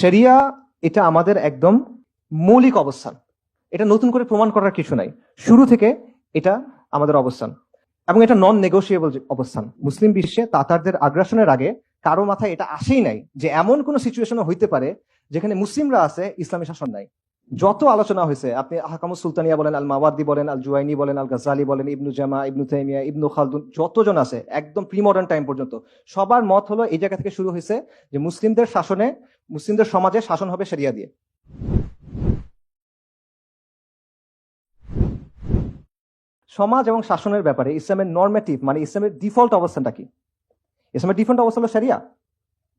শরিয়া এটা আমাদের একদম মৌলিক অবস্থান। এটা নতুন করে প্রমাণ করার কিছু নাই। শুরু থেকে এটা আমাদের অবস্থান। এবং এটা নন নেগোসিয়েবল অবস্থান। মুসলিম বিশ্বে তাতারদের আগ্রাসনের আগে কারও মাথায় এটা আসেই নাই যে এমন কোন সিচুয়েশন হইতে পারে যেখানে মুসলিমরা আছে, ইসলামী শাসন নাই। যত আলোচনা হয়েছে, আপনি হাকামুস সুলতানিয়া বলেন আল মাওয়ার্দি বলেন আল জুয়াইনি বলেন আল গাজালি বলেন, ইবনু জামা, ইবনু তাইমিয়া, ইবনু খালদুন, যতজন আছে, একদম প্রি মডার্ন টাইম পর্যন্ত। সবার মত হলো এই জায়গা থেকে শুরু হয়েছে যে মুসলিমদের শাসনে মুসলিমদের সমাজে শাসন হবে সেরিয়া দিয়ে। সমাজ এবং শাসনের ব্যাপারে ইসলামের নর্মেটিভ মানে ইসলামের ডিফল্ট অবস্থানটা কি? ইসলামের ডিফল্ট অবস্থা হলো সেরিয়া।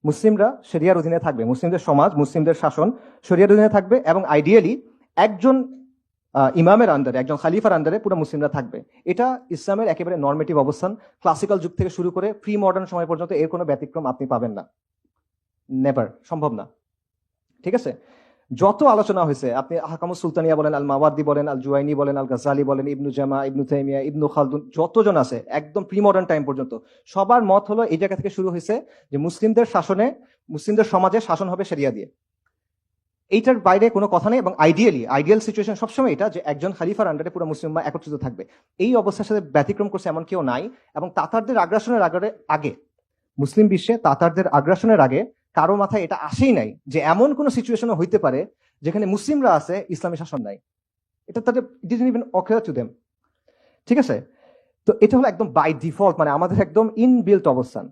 মুসলিমরা শরিয়ার অধীনে থাকবে। মুসলিমদের সমাজ, মুসলিমদের শাসন শরিয়ার অধীনে থাকবে এবং আইডিয়ালি একজন ইমামের আন্ডারে একজন খালিফার আন্ডারে পুরো মুসলিমরা থাকবে। এটা ইসলামের একেবারে নর্মেটিভ অবস্থান। ক্লাসিক্যাল যুগ থেকে শুরু করে প্রি মডার্ন সময় পর্যন্ত এর কোনো ব্যতিক্রম আপনি পাবেন না। নেভার সম্ভব না। ঠিক আছে? যত আলোচনা হয়েছে, আপনি হাকামুস সুলতানিয়া বলেন আল মাওয়ার্দি বলেন আল জুয়াইনি বলেন আল গাজালি বলেন, ইবনু জামা, ইবনু তাইমিয়া, ইবনু খালদুন, যতজন আছে, একদম প্রি মডার্ন টাইম পর্যন্ত, সবার মত হলো এই জায়গা থেকে শুরু হয়েছে যে মুসলিমদের শাসনে, মুসলিমদের সমাজে শাসন হবে সেরিয়া দিয়ে। এইটার বাইরে কোনো কথা নেই এবং আইডিয়ালি আইডিয়াল সিচুয়েশন সবসময় এটা যে একজন খালিফার আন্ডারে পুরো মুসলিমরা একত্রিত থাকবে। এই অবস্থার সাথে ব্যতিক্রম করছে এমন কেউ নাই এবং তাতারদের আগ্রাসনের আগে আগে, মুসলিম বিশ্বে তাতারদের আগ্রাসনের আগে কারও মাথায় এটা আসেই নাই যে এমন কোন সিচুয়েশন হইতে পারে যেখানে মুসলিমরা আছে, ইসলামী শাসন নাই। এটা তাদের টু দেম ঠিক আছে? তো এটা হলো একদম বাই ডিফল্ট মানে আমাদের একদম ইনবিল্ট অবস্থান।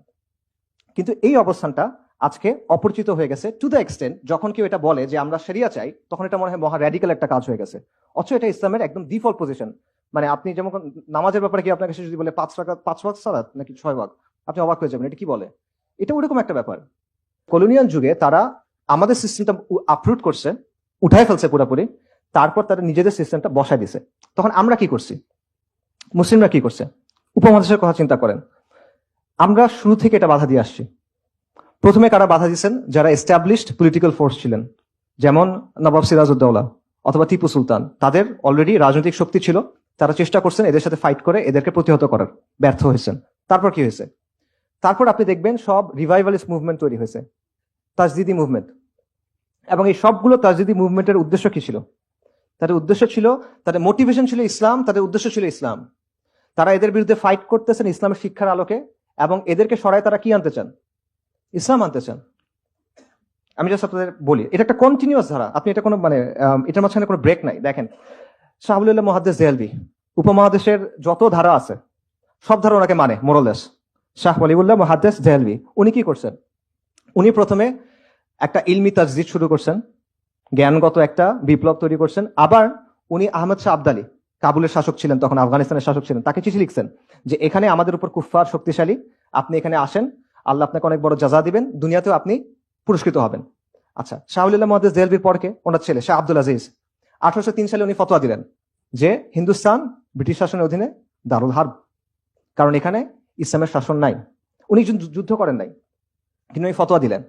কিন্তু এই অবস্থানটা আজকে অপরিচিত হয়ে গেছে টু দ্য এক্সটেন্ট যখন কেউ এটা বলে যে আমরা সেরিয়া চাই, তখন এটা মনে হয় মহা র্যাডিক্যাল একটা কাজ হয়ে গেছে। অথচ এটা ইসলামের একদম ডিফল্ট পজিশন মানে আপনি যেমন নামাজের ব্যাপারে কি আপনার কাছে যদি বলে পাঁচ টাকা পাঁচ ভাগ সালাত, নাকি ছয় ভাগ আপনি অবাক হয়ে যাবেন, এটা কি বলে? এটা ওরকম একটা ব্যাপার। কলোনিয়াল যুগে তারা আমাদের সিস্টেমটা আপরুট করছে, উঠায় ফেলছে পুরোপুরি, তারপর তারা নিজেদের সিস্টেমটা বসায় দিছে। তখন আমরা কি করছি? মুসলিমরা কি করছে? উপমহাদেশের কথা চিন্তা করেন। আমরা শুরু থেকে এটা বাধা দিয়ে আসছি। প্রথমে কারা বাধা দিয়েছেন? যারা এস্টাবলিশড পলিটিক্যাল ফোর্স ছিলেন, যেমন নবাব সিরাজউদ্দৌলা অথবা টিপু সুলতান। তাদের অলরেডি রাজনৈতিক শক্তি ছিল, তারা চেষ্টা করছেন এদের সাথে ফাইট করে এদেরকে প্রতিহত করার। ব্যর্থ হয়েছেন। তারপর কি হয়েছে? তারপর আপনি দেখবেন সব রিভাইভালিস্ট মুভমেন্ট তৈরি হয়েছে, তাজদিদি মুভমেন্ট এবং এই সবগুলো তাজদিদি মুভমেন্টের উদ্দেশ্য কি ছিল? তাদের উদ্দেশ্য ছিল, তাদের মোটিভেশন ছিল ইসলাম, তাদের উদ্দেশ্য ছিল ইসলাম। তারা এদের বিরুদ্ধে ফাইট করতেছেন ইসলামের শিক্ষার আলোকে, এবং এদেরকে সরায় তারা কি আনতে চান? ইসলাম আনতে চান। আমি জাস্ট আপনাদের বলি, এটা একটা কন্টিনিউয়াস ধারা। আপনি এটা কোনো মানে এটার মাঝখানে কোনো ব্রেক নাই। দেখেন শাহুল্লাহ মহাদ্দেশ দেয়ালবি উপমহাদেশের যত ধারা আছে, সব ধারা ওনাকে মানে মোরলেস শাহ ওয়ালিউল্লাহ মহাদ্দেশ দেয়ালবি উনি কি করছেন? উনি প্রথমে একটা ইলমি তাজদিদ শুরু করছেন, জ্ঞানগত একটা বিপ্লব তৈরি করছেন। আবার উনি আহমদ শাহ আবদালি, কাবুলের শাসক ছিলেন তখন, আফগানিস্তানের শাসক ছিলেন, তাকে চিঠি লিখছেন যে, এখানে আমাদের উপর কুফফার শক্তিশালী, আপনি এখানে আসেন, আল্লাহ আপনাকে অনেক বড় যাজা দিবেন, দুনিয়াতেও আপনি পুরস্কৃত হবেন। আচ্ছা শাহুল্লাহ মহাদেশ দেলবির পরকে ওনার ছেলে, শাহ আব্দুল আজিজ। আঠারোশো তিন সালে উনি ফতোয়া দিলেন যে, হিন্দুস্তান ব্রিটিশ শাসনের অধীনে দারুল হার্ব। কারণ এখানে ইসলামের শাসন নাই। উনি যুদ্ধ- করেন নাই। কিন্তু উনি ফতোয়া দিলেন।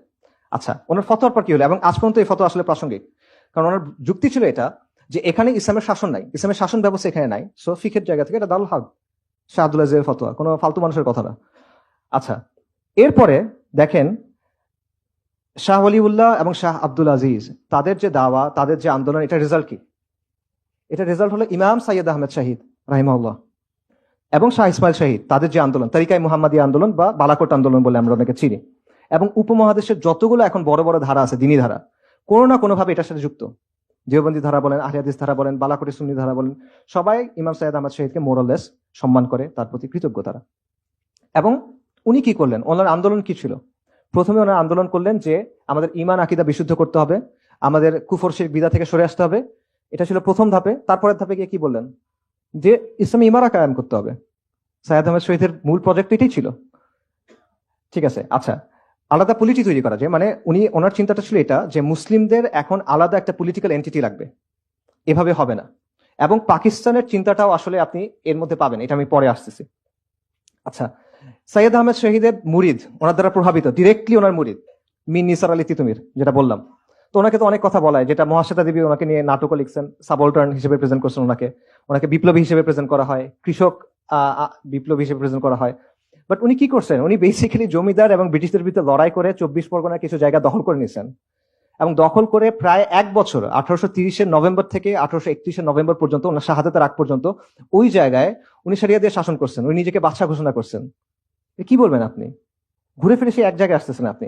আচ্ছা ওনার ফতোয়ার পর কি হলো? এবং আজ পর্যন্ত এই ফতোয়া আসলে প্রাসঙ্গিক। কারণ ওনার যুক্তি ছিল এটা যে এখানে ইসলামের শাসন নাই। ইসলামের শাসন ব্যবস্থা এখানে নাই। সো ফিখের জায়গা থেকে এটা দারুল হার্ব শাহ আব্দুল আজিজের ফতোয়া। কোনো ফালতু মানুষের কথা না। আচ্ছা এরপরে দেখেন শাহ ওলিউল্লাহ এবং শাহ আব্দুল আজিজ, তাদের যে দাওয়া, তাদের যে আন্দোলন, এটা রেজাল্ট কি? এটা রেজাল্ট হলো ইমাম সাইয়দ আহমেদ শাহিদ রাহিমাউল্লাহ এবং শাহ ইসমাইল শাহিদ তাদের যে আন্দোলন তারিকাই মুহাম্মাদী আন্দোলন বা বালাকোট আন্দোলন বলে আমরা অনেকে চিনি। এবং উপমহাদেশের যতগুলো এখন বড় বড় ধারা আছে, দিনী ধারা, কোনো না কোনোভাবে এটার সাথে যুক্ত। দেওবন্দি ধারা বলেন আহলিয়াদিস ধারা বলেন, বালাকোটি সুন্নি ধারা বলেন, সবাই ইমাম সৈয়দ আহমদ শহীদকে মোরালেস সম্মান করে, তার প্রতি কৃতজ্ঞ তারা। এবং উনি কি করলেন? ওনার আন্দোলন কি ছিল? প্রথমে ওনার আন্দোলন করলেন যে, আমাদের ইমান আকিদা বিশুদ্ধ করতে হবে, আমাদের কুফর শির বিদা থেকে সরে আসতে হবে। এটা ছিল প্রথম ধাপে, তারপরের ধাপে গিয়ে কি বললেন? যে ইসলামী ইমারা কায়েম করতে হবে। সাইয়াদ আহমেদ শহীদের মূল প্রজেক্ট এটাই ছিল। ঠিক আছে আচ্ছা আলাদা পলিটি তৈরি করা যায় মানে উনি, ওনার চিন্তাটা ছিল এটা যে মুসলিমদের এখন আলাদা একটা পলিটিক্যাল এন্টিটি লাগবে। এভাবে হবে না। এবং পাকিস্তানের চিন্তাটাও আসলে আপনি এর মধ্যে পাবেন, এটা আমি পরে আসতেছি। আচ্ছা সৈয়দ আহমেদ শহীদের মুরিদ, ওনার দ্বারা প্রভাবিত ডিরেক্টলি ওনার মুরিদ মিন নিসার আলী তিতুমির, যেটা বললাম। তো ওনাকে তো অনেক কথা বলা হয় যেটা মহাশ্বেতা দেবী ওনাকে নিয়ে নাটকও লিখছেন সাবল্টার্ন হিসেবে প্রেজেন্ট করছেন ওনাকে। ওনাকে বিপ্লবী হিসেবে প্রেজেন্ট করা হয়, কৃষক বিপ্লবী হিসেবে প্রেজেন্ট করা হয়। বাট উনি কি করছেন? উনি বেসিক্যালি জমিদার এবং ব্রিটিশদের বিরুদ্ধে লড়াই করে চব্বিশ পরগনার কিছু জায়গা দখল করে নিয়েছেন। এবং দখল করে প্রায় এক বছর, আঠারোশো তিরিশের নভেম্বর থেকে আঠারোশো একত্রিশের নভেম্বর পর্যন্ত, ওনার শাহাদাতের আগ পর্যন্ত, ওই জায়গায় উনি সারিয়া দিয়ে শাসন করছেন, উনি নিজেকে বাদশা ঘোষণা করছেন। কি বলবেন আপনি? ঘুরে ফিরে সেই এক জায়গায় আসতেছেন আপনি।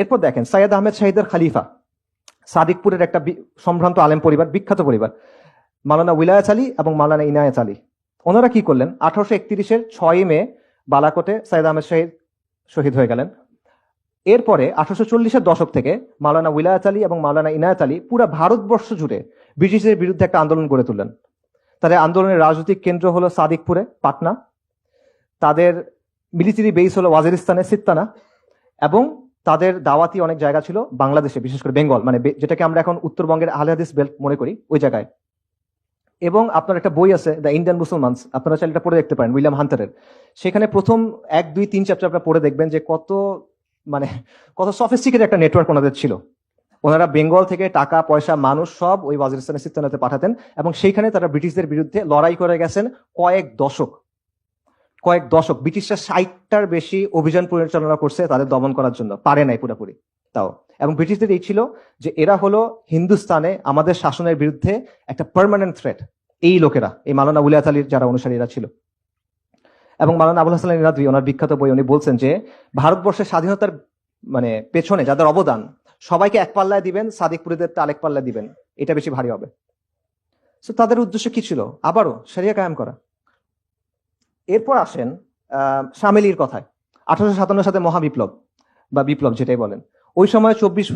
এরপর দেখেন সৈয়দ আহমেদ শাহিদের খালিফা। সাদিকপুরের একটা সম্ভ্রান্ত আলেম পরিবার, বিখ্যাত পরিবার মালানা উইলায়াত আলী এবং মালানা ইনায়াত আলী। ওনারা কি করলেন? আঠারোশো একত্রিশের ছয়ই মে বালাকোটে সৈয়দ আহমেদ শাহিদ, শহীদ হয়ে গেলেন। এরপরে আঠারোশো চল্লিশের দশক থেকে মাওলানা উইলায়াত আলী এবং মাওলানা ইনায়াত আলী পুরো ভারতবর্ষ জুড়ে ব্রিটিশদের বিরুদ্ধে একটা আন্দোলন গড়ে তুললেন। তাদের আন্দোলনের রাজনৈতিক কেন্দ্র হলো সাদিকপুরে, পাটনা। তাদের মিলিটারি বেস হলো ওয়াজিরিস্তানে সিত্তানা এবং তাদের দাওয়াতি অনেক জায়গা ছিল বাংলাদেশে, বিশেষ করে বেঙ্গল মানে যেটাকে আমরা এখন উত্তরবঙ্গের আহলে হাদিস বেল্ট মনে করি, ওই জায়গায়। এবং আপনার একটা বই আছে দ্য ইন্ডিয়ান মুসলমানস আপনারা চাইলে এটা পড়ে দেখতে পারেন, উইলিয়াম হান্টারের। সেখানে প্রথম এক, দুই, তিন চ্যাপ্টার আপনারা পড়ে দেখবেন যে কত মানে কত সফিস্টিকেট একটা নেটওয়ার্ক ওনাদের ছিল। ওনারা বেঙ্গল থেকে টাকা, পয়সা, মানুষ সব ওই ওয়াজিরিস্তানের সিস্তানাতে পাঠাতেন এবং সেইখানে তারা ব্রিটিশদের বিরুদ্ধে লড়াই করে গেছেন কয়েক দশক। কয়েক দশক ব্রিটিশরা ষাটটার বেশি অভিযান পরিচালনা করছে তাদের দমন করার জন্য। পারে নাই পুরোপুরি, তাও। এবং ব্রিটিশদের এই ছিল যে এরা হলো হিন্দুস্তানে আমাদের শাসনের বিরুদ্ধে একটা পার্মানেন্ট থ্রেট এই লোকেরা, এই মালানা উলিয়াত আলীর যারা অনুসারীরা ছিল। এবং মালানা আবুল হাসান ইরাদবি ওনার বিখ্যাত বই, উনি বলছেন যে, ভারতবর্ষের স্বাধীনতার মানে পেছনে যাদের অবদান, সবাইকে এক পাল্লায় দিবেন সাদিকপুরীদের আরেক পাল্লায় দিবেন, এটা বেশি ভারী হবে। তাদের উদ্দেশ্য কি ছিল? আবারও সেরিয়া কায়েম করা। এরপর আসেন, আহ শামিলির কথায়। আঠারোশো সাতান্ন সাথে মহাবিপ্লব, বা বিপ্লব যেটাই বলেন। ওই সময় চব্বিশ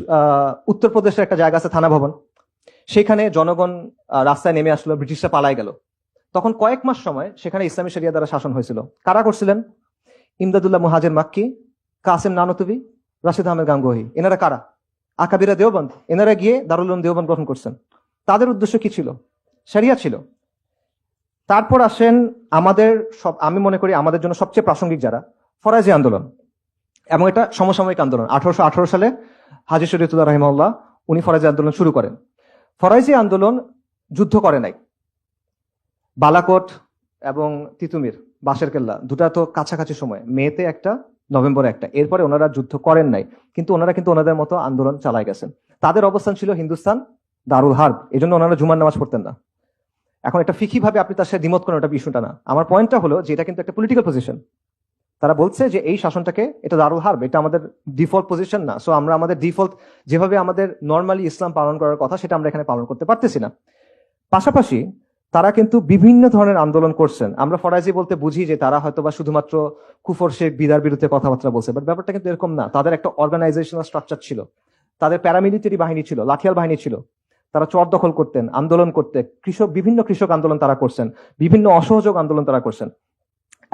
উত্তরপ্রদেশের একটা জায়গা আছে থানা ভবন। সেখানে জনগণ রাস্তায় নেমে আসলো, ব্রিটিশরা পালায় গেল। তখন কয়েক মাস সময় সেখানে ইসলামী শরিয়া দ্বারা শাসন হয়েছিল। কারা করছিলেন? ইমদাদুল্লাহ মুহাজের মাক্কি, কাসেম নানতুবি, রাশিদ আহমেদ গাঙ্গুহি। এনারা কারা? আকাবিরা দেওবন্দ। এনারা গিয়ে দারুল দেওবন্দ গঠন করছেন। তাদের উদ্দেশ্য কি ছিল? শরিয়া ছিল। তারপর আসেন আমাদের সব আমি মনে করি আমাদের জন্য সবচেয়ে প্রাসঙ্গিক যারা ফরাজি আন্দোলন। এবং এটা সমসাময়িক আন্দোলন। আঠারোশো আঠারো সালে হাজি শরীয়তুল্লাহ রহিমাল্লাহ উনি ফরাজি আন্দোলন শুরু করেন। ফরাজি আন্দোলন যুদ্ধ করে নাই। বালাকোট এবং তিতুমির বাঁশের কেল্লা দুটা তো কাছাকাছি সময়। মেতে একটা, নভেম্বরে একটা। এরপরে ওনারা যুদ্ধ করেন নাই। কিন্তু ওনারা কিন্তু ওনাদের মতো আন্দোলন চালায় গেছেন। তাদের অবস্থান ছিল হিন্দুস্তান দারুল হার্ব। এই জন্য ওনারা জুমার নামাজ পড়তেন না। এখন একটা ফিকি ভাবে আপনি তার সাথে দ্বিমত করেন, ওটা ইস্যুটা না। আমার পয়েন্টটা হলো যে এটা কিন্তু একটা পলিটিক্যাল পজিশন তারা বলছে যে এই শাসনটাকে এটা দারুল হার্ব, এটা আমাদের ডিফল্ট পজিশন না। সো আমরা আমাদের ডিফল্ট, যেভাবে আমাদের নর্মালি ইসলাম পালন করার কথা, সেটা আমরা এখানে পালন করতে পারতেছি না। পাশাপাশি তারা কিন্তু বিভিন্ন ধরনের আন্দোলন করছেন। আমরা ফরাজি বলতে বুঝি যে তারা হয়তো বা শুধুমাত্র কুফর শেখ বিদার বিরুদ্ধে কথাবার্তা বলছে বাট ব্যাপারটা কিন্তু এরকম না। তাদের একটা অর্গানাইজেশনাল স্ট্রাকচার ছিল। তাদের প্যারামিলিটারি বাহিনী ছিল, লাঠিয়াল বাহিনী ছিল। তারা চর দখল করতেন, আন্দোলন করতে। কৃষক, বিভিন্ন কৃষক আন্দোলন তারা করছেন, বিভিন্ন অসহযোগ আন্দোলন তারা করছেন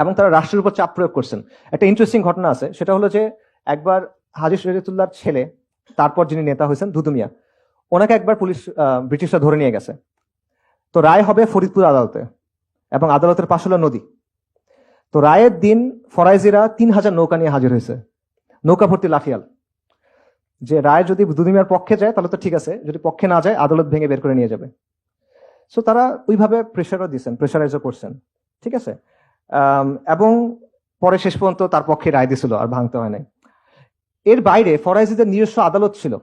এবং তারা রাষ্ট্রের উপর চাপ প্রয়োগ করছেন। একটা ইন্টারেস্টিং ঘটনা আছে, সেটা হলো যে একবার হাজি শরীয়তুল্লাহর ছেলে, তারপর যিনি নেতা হয়েছেন দুদুমিয়া ওনাকে একবার পুলিশ ব্রিটিশরা ধরে নিয়ে গেছে। তো রায় হবে ফরিদপুর আদালতে এবং আদালতের পাশে হলো নদী। তো রায়ের দিন ফরাইজিরা তিন হাজার নৌকা নিয়ে হাজির হয়েছে। নৌকা ভর্তি লাঠিয়াল যে রায় যদি দুদিমিয়ার পক্ষে যায়, তাহলে তো ঠিক আছে। যদি পক্ষে না যায়, আদালত ভেঙে বের করে নিয়ে যাবে। সো তারা ওইভাবে প্রেশারও দিচ্ছেন প্রেশারাইজও করছেন। ঠিক আছে? এবং পরে শেষ পর্যন্ত তার পক্ষে রায় দিছিল, আর ভাঙতে হয় নাই। এর বাইরে ফরাইজিদের নিজস্ব আদালত ছিল।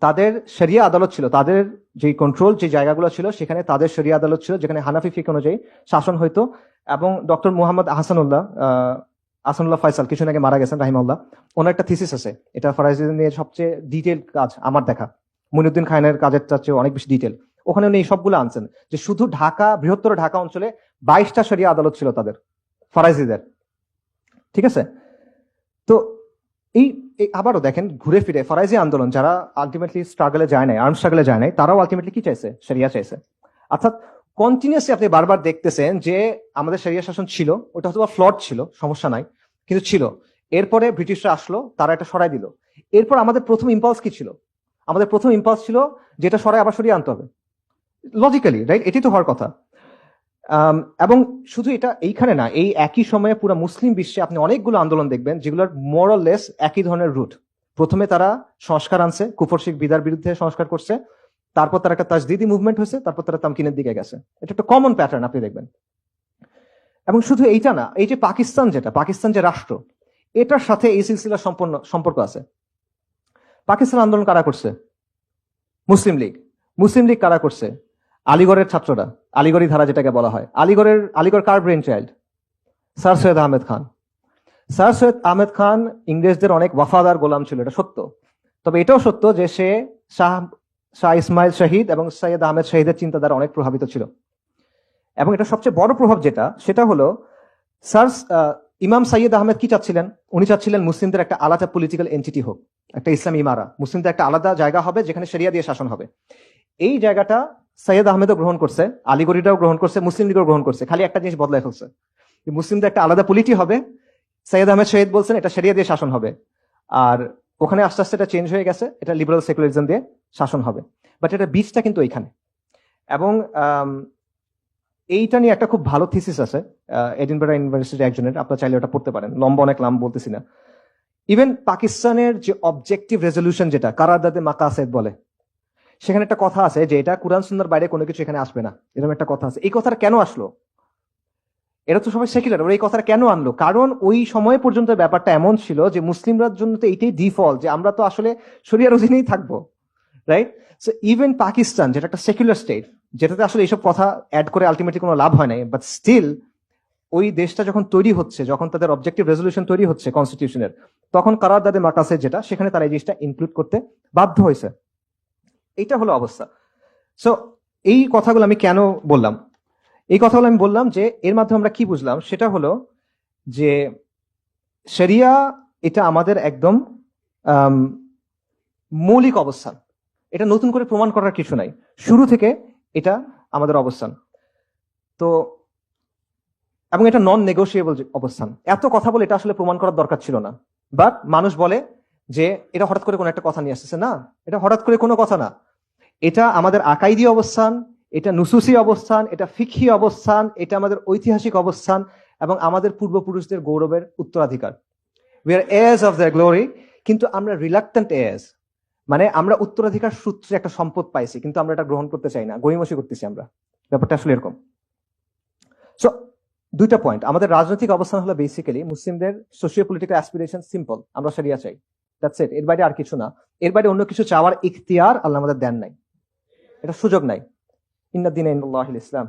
তাদের শরিয়া আদালত ছিল। তাদের যে কন্ট্রোল যে জায়গাগুলো ছিল, সেখানে তাদের শরিয়া আদালত ছিল, যেখানে হানাফি ফিক অনুযায়ী শাসন হইতো। এবং ডক্টর মোহাম্মদ আহসানুল্লাহ আহ, আহসানুল্লাহ ফয়সাল কিছুদিন আগে মারা গেছেন রাহিমাল্লাহ ওনার একটা থিসিস আছে। এটা ফরাইজিদের নিয়ে সবচেয়ে ডিটেল কাজ আমার দেখা। মইনুদ্দিন খানের কাজের চেয়ে অনেক বেশি ডিটেল ওখানে উনি সবগুলো আনছেন যে শুধু ঢাকা বৃহত্তর ঢাকা অঞ্চলে বাইশটা শরিয়া আদালত ছিল তাদের ফরাইজিদের। ঠিক আছে? তো এই আবারও দেখেন ঘুরে ফিরে ফরাইজি আন্দোলন যারা আলটিমেটলি স্ট্রাগলে যায় নাই আর্ম স্ট্রাগলে যায় নাই তারাও আলটিমেটলি কি চাইছে? শরিয়া চাইছে। অর্থাৎ কন্টিনিউসলি আপনি বারবার দেখতেছেন যে আমাদের শরিয়া শাসন ছিল, ওটা হয়তো ফ্লড ছিল, সমস্যা নাই, কিন্তু ছিল। এরপরে ব্রিটিশরা আসলো, তারা এটা সরাই দিল। এরপর আমাদের প্রথম ইম্পালস কি ছিল? আমাদের প্রথম ইম্পালস ছিল যেটা সরাই আবার সরিয়ে আনতে হবে। লজিক্যালি রাইট এটি তো হওয়ার কথা। এবং শুধু এটা এইখানে না, এই একই সময়ে পুরো মুসলিম বিশ্বে আপনি অনেকগুলো আন্দোলন দেখবেন, যেগুলোর মোরলেস একই ধরনের রুট প্রথমে তারা সংস্কার আনছে, কুফর শিখ বিদার বিরুদ্ধে সংস্কার করছে তারপর তার একটা তাজদিদি মুভমেন্ট হয়েছে, তারপর তারা তামকিনের দিকে গেছে। এটা একটা কমন প্যাটার্ন আপনি দেখবেন। এবং শুধু এইটা না, এই যে পাকিস্তান যেটা, পাকিস্তান যে রাষ্ট্র, এটার সাথে এই সিলসিলার সম্পন্ন, সম্পর্ক আছে। পাকিস্তান আন্দোলন কারা করছে? মুসলিম লীগ। মুসলিম লীগ কারা করছে? আলিগড়ের ছাত্ররা, আলিগড়ি ধারা যেটাকে বলা হয়। আলিগড়ের, আলিগড় কার brain child sir Syed Ahmed Khan. Sir Syed Ahmed Khan ইংরেজদের অনেক ওয়াফাদার গোলাম ছিল, এটা সত্য। তবে এটাও সত্য যে সে শাহ শাহ ইসমাইল শহীদ এবং সৈয়দ আহমেদ শহীদের চিন্তাধারা অনেক প্রভাবিত ছিল। এবং এটা সবচেয়ে বড় প্রভাব যেটা, সেটা হলো, স্যার ইমাম সাইয়দ আহমেদ কি চাচ্ছিলেন? উনি চাচ্ছিলেন মুসলিমদের একটা আলাদা পলিটিক্যাল এন্টিটি হোক, একটা ইসলাম ইমারা। মুসলিমদের একটা আলাদা জায়গা হবে যেখানে শরিয়া দিয়ে শাসন হবে। এই জায়গাটা সৈয়দ আহমেদও গ্রহণ করছে, আলিগড়িটাও গ্রহণ করছে, মুসলিম লীগও গ্রহণ করছে, খালি একটা জিনিস বদলায় ফেলছে। মুসলিমদের একটা আলাদা পলিটি হবে সৈয়দ আহমেদ শহীদ বলছেন এটা শরিয়া দিয়ে শাসন হবে। আর ওখানে আস্তে আস্তে এটা চেঞ্জ হয়ে গেছে, এটা লিবারাল সেকুলারিজম দিয়ে। শাসন হবে। বাট এটা বীজটা কিন্তু এইখানে। এবং এইটা নিয়ে একটা খুব ভালো থিসিস আছে এডিনবারা ইউনিভার্সিটি একজনের। আপনারা চাইলে ওটা পড়তে পারেন। লম্বা অনেক নাম বলতেছি না। ইভেন পাকিস্তানের যে অবজেক্টিভ রেজলিউশন যেটা কারাদাদে মাকাসেদ বলে, সেখানে একটা কথা আছে যে এটা কুরআন সুন্দর বাইরে কোনো কিছু এখানে আসবে না। এরকম একটা কথা আছে। এই কথাটা কেন আসলো? এটা তো সবাই সেকুলার ওরা এই কথাটা কেন আনলো? কারণ ওই সময় পর্যন্ত ব্যাপারটা এমন ছিল যে মুসলিমরা জন্য তো এইটাই ডিফল্ট যে আমরা তো আসলে শরিয়ার অধীনেই থাকব। রাইট সো ইভেন পাকিস্তান যেটা একটা সেকুলার স্টেট যেটাতে আসলে এইসব কথা অ্যাড করে আলটিমেটলি কোনো লাভ হয় নাই বাট স্টিল ওই দেশটা যখন তৈরি হচ্ছে, যখন তাদের অবজেক্টিভ রেজলিউশন তৈরি হচ্ছে কনস্টিটিউশনের তখন কারার দাদে মাকাসে যেটা, সেখানে তারা এই জিনিসটা ইনক্লুড করতে বাধ্য হয়েছে। এইটা হলো অবস্থা। সো এই কথাগুলো আমি কেন বললাম? এই কথাগুলো আমি বললাম যে এর মাধ্যমে আমরা কি বুঝলাম? সেটা হলো যে শরিয়া এটা আমাদের একদম মৌলিক অবস্থান। এটা নতুন করে প্রমাণ করার কিছু নাই। শুরু থেকে এটা আমাদের অবস্থান। তো, এবং এটা নন নেগোসিয়েবল অবস্থান। এত কথা বলে এটা আসলে প্রমাণ করার দরকার ছিল না। বাট মানুষ বলে যে, এটা হঠাৎ করে কোনো একটা কথা নিয়ে আসতেছে। না, এটা হঠাৎ করে কোনো কথা না। এটা আমাদের আকাইদি অবস্থান, এটা নুসুসি অবস্থান, এটা ফিকহি অবস্থান, এটা আমাদের ঐতিহাসিক অবস্থান এবং আমাদের পূর্বপুরুষদের গৌরবের উত্তরাধিকার। We are heirs of the glory কিন্তু আমরা রিলাক্টেন্ট এজ মানে আমরা উত্তরাধিকার সূত্রে একটা সম্পদ পাইছি, কিন্তু আমরা এটা গ্রহণ করতে চাই না। গরিমসি করতেছি আমরা। ব্যাপারটা আসলে এরকম। সো দুইটা পয়েন্ট আমাদের রাজনৈতিক অবস্থান হলো বেসিক্যালি মুসলিমদের সোশিও পলিটিক্যাল অ্যাসপিরেশন সিম্পল আমরা সারিয়া চাই। দ্যাটস ইট এর বাইরে আর কিছু না। এর বাইরে অন্য কিছু চাওয়ার ইখতিয়ার আল্লাহ আমাদের দেন নাই। এটা সুযোগ নাই। ইন্নাদ্দিন ইসলাম